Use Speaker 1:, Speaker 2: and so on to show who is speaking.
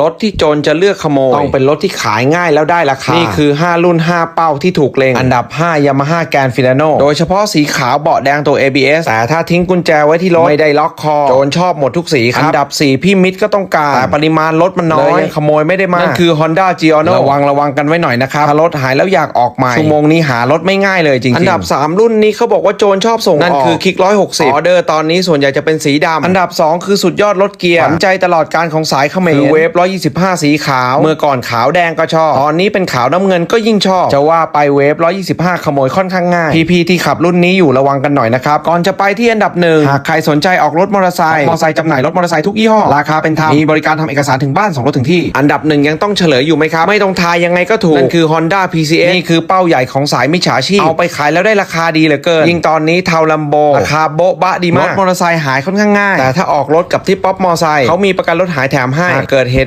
Speaker 1: รถที่โจรจะเลือกขโมย ต้องเป็นรถที่ขายง่ายแล้วได้ราคา นี่คือ 5 รุ่น 5 เป้าที่ถูกเลงอันดับ 5 Yamaha Grand Filano โดยเฉพาะสีขาวเบาะแดงตัว ABS แต่ถ้าทิ้งกุญแจไว้ที่รถ ไม่ได้ล็อกคอ โจรชอบหมดทุกสีครับ อันดับ 4 พี่มิตรก็ต้องการ แต่ปริมาณรถมันน้อยเลยยังขโมยไม่ได้มาก นั่นคือ Honda g i o n o ระวังระวังกันไว้หน่อยนะครับ ถ้ารถหายแล้วอยากออกใหม่ชั่วโมงนี้หารถไม่ง่ายเลยจริงๆอันดับ 3 รุ่นนี้เขาบอกว่าโจรชอบส่งนั่นคือคิก160ออเดอร์ตอนนี้ส่วนใหญ่จะเป็นสีดำอันดับ 2 คือสุดยอดรถเกียร์ขวัญใจตลอดการของสายเขมรคือเวฟ125 สีขาว เมื่อก่อนขาวแดงก็ชอบ ตอนนี้เป็นขาวน้ำเงินก็ยิ่งชอบ จะว่าไปเวฟ125 ขโมยค่อนข้างง่าย พี่ๆที่ขับรุ่นนี้อยู่ระวังกันหน่อยนะครับ ก่อนจะไปที่อันดับหนึ่งหากใครสนใจออกรถมอเตอร์ไซค์ มอเตอร์ไซค์จำหน่ายรถมอเตอร์ไซค์ทุกยี่ห้อ ราคาเป็นธรรม มีบริการทำเอกสารถึงบ้านส่งรถถึงที่ อันดับหนึ่งยังต้องเฉลยอยู่ไหมครับ ไม่ต้องทายยังไงก็ถูก นั่นคือ Honda PCX นี่คือเป้าใหญ่ของสายมิจฉาชีพ เอาไปขายแล้วได้ราคาดีเหลือเกิน ยิ่งตอนนี้เทาลัมโบราคาโบ๊ะบะดีมาก รถมอเตอร์ไซค์หายค่อนข้างง่าย แต่ถ้าออกรถกับที่ป๊อปมอเตอร์ไซค์เขามีประกันรถหายแถมให้หากเกิดเหตุ